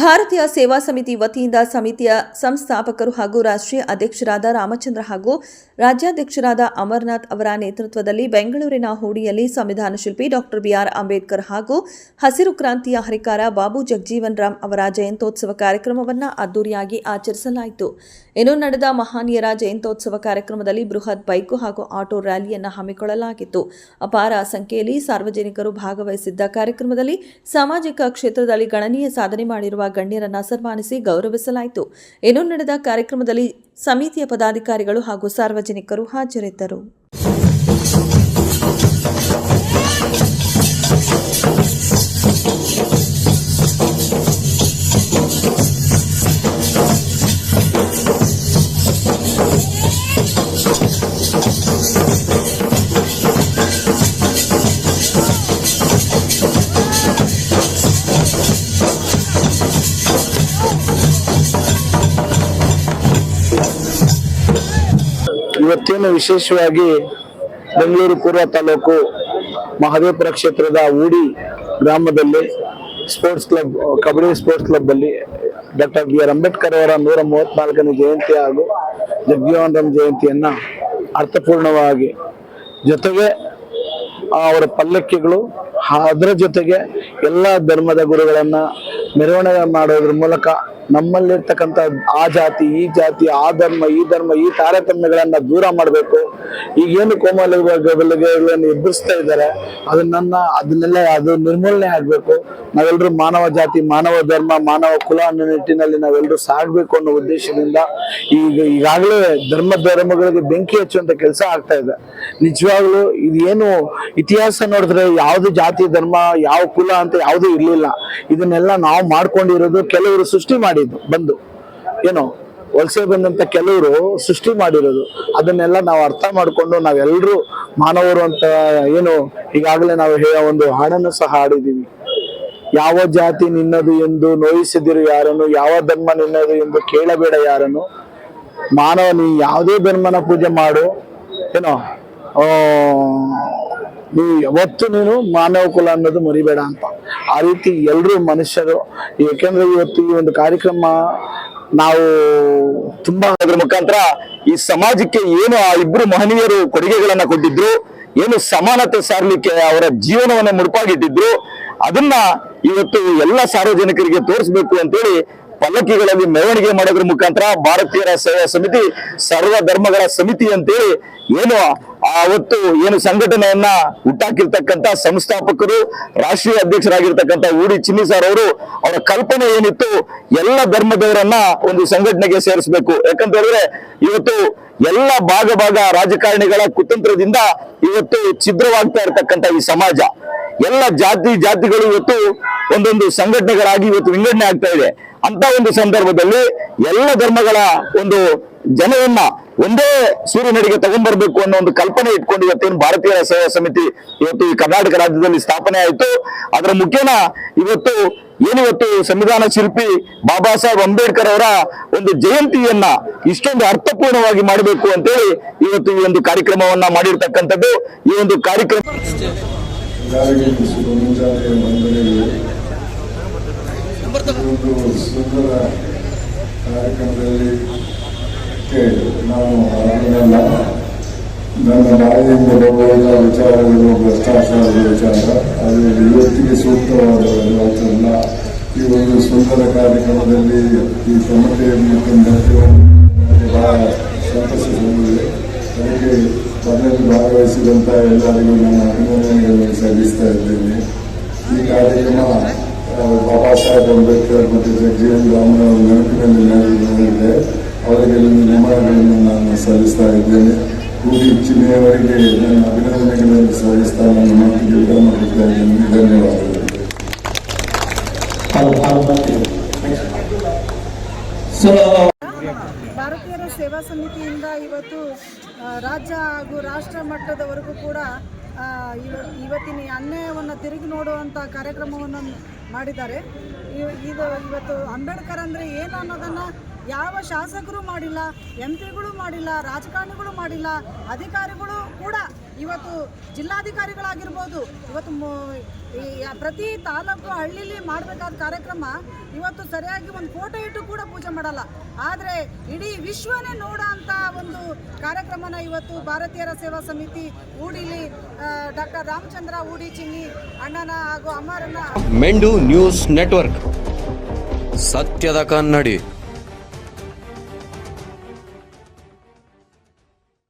ಭಾರತೀಯ ಸೇವಾ ಸಮಿತಿ ವತಿಯಿಂದ ಸಮಿತಿಯ ಸಂಸ್ಥಾಪಕರು ಹಾಗೂ ರಾಷ್ಟ್ರೀಯ ಅಧ್ಯಕ್ಷರಾದ ರಾಮಚಂದ್ರ ಹಾಗೂ ರಾಜ್ಯಾಧ್ಯಕ್ಷರಾದ ಅಮರ್ನಾಥ್ ಅವರ ನೇತೃತ್ವದಲ್ಲಿ ಬೆಂಗಳೂರಿನ ಹೂಡಿಯಲ್ಲಿ ಸಂವಿಧಾನ ಶಿಲ್ಪಿ ಡಾಕ್ಟರ್ ಬಿಆರ್ ಅಂಬೇಡ್ಕರ್ ಹಾಗೂ ಹಸಿರು ಕ್ರಾಂತಿಯ ಹರಿಕಾರ ಬಾಬು ಜಗಜೀವನ್ ರಾಮ್ ಅವರ ಜಯಂತ್ಯೋತ್ಸವ ಕಾರ್ಯಕ್ರಮವನ್ನು ಅದ್ದೂರಿಯಾಗಿ ಆಚರಿಸಲಾಯಿತು. ಇನ್ನು ನಡೆದ ಮಹಾನೀಯರ ಜಯಂತ್ಯೋತ್ಸವ ಕಾರ್ಯಕ್ರಮದಲ್ಲಿ ಬೃಹತ್ ಬೈಕು ಹಾಗೂ ಆಟೋ ರ್ಯಾಲಿಯನ್ನು ಹಮ್ಮಿಕೊಳ್ಳಲಾಗಿತ್ತು. ಅಪಾರ ಸಂಖ್ಯೆಯಲ್ಲಿ ಸಾರ್ವಜನಿಕರು ಭಾಗವಹಿಸಿದ್ದ ಕಾರ್ಯಕ್ರಮದಲ್ಲಿ ಸಾಮಾಜಿಕ ಕ್ಷೇತ್ರದಲ್ಲಿ ಗಣನೀಯ ಸಾಧನೆ ಮಾಡಿರುವ ಗಣ್ಯರನ್ನ ಸನ್ಮಾನಿಸಿ ಗೌರವಿಸಲಾಯಿತು. ಇನ್ನು ನಡೆದ ಕಾರ್ಯಕ್ರಮದಲ್ಲಿ ಸಮಿತಿಯ ಪದಾಧಿಕಾರಿಗಳು ಹಾಗೂ ಸಾರ್ವಜನಿಕರು ಹಾಜರಿದ್ದರು. ಇವತ್ತೇನು ವಿಶೇಷವಾಗಿ ಬೆಂಗಳೂರು ಪೂರ್ವ ತಾಲೂಕು ಮಹದೇವಪುರ ಕ್ಷೇತ್ರದ ಊಡಿ ಗ್ರಾಮದಲ್ಲಿ sports club, kabaddi sports club ಅಲ್ಲಿ ಡಾಕ್ಟರ್ ಬಿ ಆರ್ ಅಂಬೇಡ್ಕರ್ ಅವರ ನೂರ ಮೂವತ್ನಾಲ್ಕನೇ ಜಯಂತಿ ಹಾಗೂ ಜಗಜೀವನ್ ಜಯಂತಿಯನ್ನ ಅರ್ಥಪೂರ್ಣವಾಗಿ ಜೊತೆಗೆ ಅವರ ಪಲ್ಲಕ್ಕಿಗಳು ಅದರ ಜೊತೆಗೆ ಎಲ್ಲ ಧರ್ಮದ ಗುರುಗಳನ್ನ ಮೆರವಣಿಗೆ ಮಾಡೋದ್ರ ಮೂಲಕ ನಮ್ಮಲ್ಲಿರ್ತಕ್ಕಂಥ ಆ ಜಾತಿ, ಈ ಜಾತಿ, ಆ ಧರ್ಮ, ಈ ಧರ್ಮ, ಈ ತಾರತಮ್ಯಗಳನ್ನ ದೂರ ಮಾಡಬೇಕು. ಈಗೇನು ಕೋಮಲಗಳನ್ನು ಎದುರಿಸ್ತಾ ಇದ್ದಾರೆ ಅದನ್ನ ಅದನ್ನೆಲ್ಲ ಅದು ನಿರ್ಮೂಲನೆ ಆಗ್ಬೇಕು. ನಾವೆಲ್ಲರೂ ಮಾನವ ಜಾತಿ, ಮಾನವ ಧರ್ಮ, ಮಾನವ ಕುಲ ಅನ್ನೋ ನಿಟ್ಟಿನಲ್ಲಿ ನಾವೆಲ್ಲರೂ ಸಾಗ್ಬೇಕು ಅನ್ನೋ ಉದ್ದೇಶದಿಂದ ಈಗ ಈಗಾಗಲೇ ಧರ್ಮ ಧರ್ಮಗಳಿಗೆ ಬೆಂಕಿ ಹಚ್ಚುವಂತ ಕೆಲಸ ಆಗ್ತಾ ಇದೆ. ನಿಜವಾಗ್ಲೂ ಇದೇನು ಇತಿಹಾಸ ನೋಡಿದ್ರೆ ಯಾವ್ದು ಜಾತಿ, ಧರ್ಮ, ಯಾವ ಕುಲ ಅಂತ ಯಾವ್ದು ಇರ್ಲಿಲ್ಲ. ಇದನ್ನೆಲ್ಲ ನಾವು ಮಾಡ್ಕೊಂಡಿರೋದು ಕೆಲವರು ಸೃಷ್ಟಿ ಮಾಡಿದ್ದು ಬಂದು ಏನು ವಲಸೆ ಬಂದಂತ ಕೆಲವರು ಸೃಷ್ಟಿ ಮಾಡಿರೋದು. ಅದನ್ನೆಲ್ಲ ನಾವು ಅರ್ಥ ಮಾಡ್ಕೊಂಡು ನಾವೆಲ್ಲರೂ ಮಾನವರು ಅಂತ ಏನು ಈಗಾಗಲೇ ನಾವು ಹೇಳೋ ಒಂದು ಹಾಡನ್ನು ಸಹ ಹಾಡಿದ್ದೀವಿ. ಯಾವ ಜಾತಿ ನಿನ್ನದು ಎಂದು ನೋಯಿಸಿದಿರು ಯಾರನ್ನು, ಯಾವ ಧರ್ಮ ನಿನ್ನದು ಎಂದು ಕೇಳಬೇಡ ಯಾರನ್ನು. ಮಾನವ, ನೀ ಯಾವುದೇ ಧರ್ಮನ ಪೂಜೆ ಮಾಡು ಏನೋ ನೀ ಯಾವತ್ತು ನೀನು ಮಾನವ ಕುಲ ಅನ್ನೋದು ಮರಿಬೇಡ ಅಂತ. ಆ ರೀತಿ ಎಲ್ಲರೂ ಮನುಷ್ಯರು, ಏಕೆಂದ್ರೆ ಇವತ್ತು ಈ ಒಂದು ಕಾರ್ಯಕ್ರಮ ನಾವು ತುಂಬಾ ಅದ್ರ ಮುಖಾಂತರ ಈ ಸಮಾಜಕ್ಕೆ ಏನು ಆ ಇಬ್ರು ಮಹನೀಯರು ಕೊಡುಗೆಗಳನ್ನ ಕೊಟ್ಟಿದ್ರು, ಏನು ಸಮಾನತೆ ಸಾರ್ಲಿಕ್ಕೆ ಅವರ ಜೀವನವನ್ನ ಮುಡುಪಾಗಿಟ್ಟಿದ್ರು, ಅದನ್ನ ಇವತ್ತು ಎಲ್ಲ ಸಾರ್ವಜನಿಕರಿಗೆ ತೋರಿಸ್ಬೇಕು ಅಂತೇಳಿ ಪಲ್ಲಕ್ಕಿಗಳಲ್ಲಿ ಮೆರವಣಿಗೆ ಮಾಡೋದ್ರ ಮುಖಾಂತರ ಭಾರತೀಯರ ಸೇವಾ ಸಮಿತಿ, ಸರ್ವ ಧರ್ಮಗಳ ಸಮಿತಿ ಅಂತೇಳಿ ಏನು ಅವತ್ತು ಏನು ಸಂಘಟನೆಯನ್ನ ಹುಟ್ಟಾಕಿರ್ತಕ್ಕಂತ ಸಂಸ್ಥಾಪಕರು, ರಾಷ್ಟ್ರೀಯ ಅಧ್ಯಕ್ಷರಾಗಿರ್ತಕ್ಕಂಥ ಊಡಿ ಚಿನ್ನಿ ಸರ್ ಅವರು, ಅವರ ಕಲ್ಪನೆ ಏನಿತ್ತು, ಎಲ್ಲ ಧರ್ಮದವರನ್ನ ಒಂದು ಸಂಘಟನೆಗೆ ಸೇರಿಸಬೇಕು. ಯಾಕಂತ ಹೇಳಿದ್ರೆ ಇವತ್ತು ಎಲ್ಲ ಭಾಗ ಭಾಗ ರಾಜಕಾರಣಿಗಳ ಕುತಂತ್ರದಿಂದ ಇವತ್ತು ಛಿದ್ರವಾಗ್ತಾ ಇರ್ತಕ್ಕಂಥ ಈ ಸಮಾಜ. ಎಲ್ಲ ಜಾತಿ ಜಾತಿಗಳು ಇವತ್ತು ಒಂದೊಂದು ಸಂಘಟನೆಗಳಾಗಿ ಇವತ್ತು ವಿಂಗಡಣೆ ಆಗ್ತಾ ಇದೆ. ಅಂತ ಒಂದು ಸಂದರ್ಭದಲ್ಲಿ ಎಲ್ಲ ಧರ್ಮಗಳ ಒಂದು ಜನವನ್ನ ಒಂದೇ ಸೂರ್ಯನಡಿಗೆ ತಗೊಂಡ್ಬರ್ಬೇಕು ಅನ್ನೋ ಒಂದು ಕಲ್ಪನೆ ಇಟ್ಕೊಂಡು ಇವತ್ತೇನು ಭಾರತೀಯ ಸೇವಾ ಸಮಿತಿ ಇವತ್ತು ಈ ಕರ್ನಾಟಕ ರಾಜ್ಯದಲ್ಲಿ ಸ್ಥಾಪನೆ ಆಯಿತು. ಅದರ ಮುಖ್ಯನ ಇವತ್ತು ಏನಿವತ್ತು ಸಂವಿಧಾನ ಶಿಲ್ಪಿ ಬಾಬಾ ಸಾಹೇಬ್ ಅಂಬೇಡ್ಕರ್ ಅವರ ಒಂದು ಜಯಂತಿಯನ್ನ ಇಷ್ಟೊಂದು ಅರ್ಥಪೂರ್ಣವಾಗಿ ಮಾಡಬೇಕು ಅಂತೇಳಿ ಇವತ್ತು ಈ ಒಂದು ಕಾರ್ಯಕ್ರಮವನ್ನ ಮಾಡಿರ್ತಕ್ಕಂಥದ್ದು. ಈ ಒಂದು ಕಾರ್ಯಕ್ರಮ ಎಲ್ಲರಿಗೂ ಶುಭ ಮುಂಜಾನೆ ವಂದನೆಗಳು ಒಂದು ಸುಂದರ ಕಾರ್ಯಕ್ರಮದಲ್ಲಿ ಕ್ಕೆ ನಾವು ಆಗಲ್ಲ ನನ್ನ ಬಾಯಿಯಿಂದ ಬರುವಂಥ ವಿಚಾರಗಳು, ಭ್ರಷ್ಟಾಚಾರದ ವಿಚಾರ, ಅದು ಇವತ್ತಿಗೆ ಸೂಕ್ತವಾದ ಈ ಒಂದು ಸುಂದರ ಕಾರ್ಯಕ್ರಮದಲ್ಲಿ ಈ ತಂದದ್ದು ನನಗೆ ಬಹಳ ಸಂತಸ ಅದಕ್ಕೆ ಭಾಗವಹಿಸಿದಂಥ ಎಲ್ಲರಿಗೂ ನಾನು ಅಭಿನಂದನೆಗಳನ್ನು ಸಲ್ಲಿಸ್ತಾ ಇದ್ದೇನೆ. ಅಂಬೇಡ್ಕರ್ ಮತ್ತು ಜಗಜೀವನ್ ರಾಮನ ನೆನಪಿನಲ್ಲಿ ನಡೆದಿದೆ ಅವರಿಗೆಲ್ಲ ನಮನಗಳನ್ನು ನಾನು ಸಲ್ಲಿಸ್ತಾ ಇದ್ದೇನೆ. ಕೂಡಿ ಚಿಹ್ನೆಯವರಿಗೆ ನನ್ನ ಅಭಿನಂದನೆಗಳನ್ನು ಸಲ್ಲಿಸ್ತಾ ನನ್ನ ಮಾತಿಗೆ ವಿರಾಮ ಕೊಡ್ತಾ ಇದ್ದೇನೆ. ಧನ್ಯವಾದಗಳು. ಭಾರತೀಯರ ಸೇವಾ ಸಮಿತಿಯಿಂದ ಇವತ್ತು ರಾಜ್ಯ ಹಾಗೂ ರಾಷ್ಟ್ರ ಮಟ್ಟದವರೆಗೂ ಕೂಡ ಇವತ್ತಿನ ಅನ್ಯಾಯವನ್ನು ತಿರುಗಿ ನೋಡುವಂಥ ಕಾರ್ಯಕ್ರಮವನ್ನು ಮಾಡಿದ್ದಾರೆ. ಇದು ಇವತ್ತು ಅಂಬೇಡ್ಕರ್ ಅಂದರೆ ಏನು ಅನ್ನೋದನ್ನು ಯಾವ ಶಾಸಕರು ಮಾಡಿಲ್ಲ, ಎಂ ಪಿಗಳು ಮಾಡಿಲ್ಲ, ರಾಜಕಾರಣಿಗಳು ಮಾಡಿಲ್ಲ, ಅಧಿಕಾರಿಗಳು ಕೂಡ ಇವತ್ತು ಜಿಲ್ಲಾಧಿಕಾರಿಗಳಾಗಿರ್ಬೋದು, ಇವತ್ತು ಪ್ರತಿ ತಾಲೂಕು ಹಳ್ಳಿಲಿ ಮಾಡಬೇಕಾದ ಕಾರ್ಯಕ್ರಮ ಇವತ್ತು ಸರಿಯಾಗಿ ಒಂದು ಫೋಟೋ ಇಟ್ಟು ಕೂಡ ಪೂಜೆ ಮಾಡಲ್ಲ. ಆದರೆ ಇಡೀ ವಿಶ್ವನೇ ನೋಡೋ ಒಂದು ಕಾರ್ಯಕ್ರಮನ ಇವತ್ತು ಭಾರತೀಯರ ಸೇವಾ ಸಮಿತಿ ಊಡಿಲಿ ಡಾಕ್ಟರ್ ರಾಮಚಂದ್ರ ಊಡಿ ಚಿನ್ನಿ, ಅಣ್ಣನ ಹಾಗೂ ಅಮರನ ಮೆಂಡು ನ್ಯೂಸ್ ನೆಟ್ವರ್ಕ್. ಸತ್ಯದ ಕನ್ನಡಿ.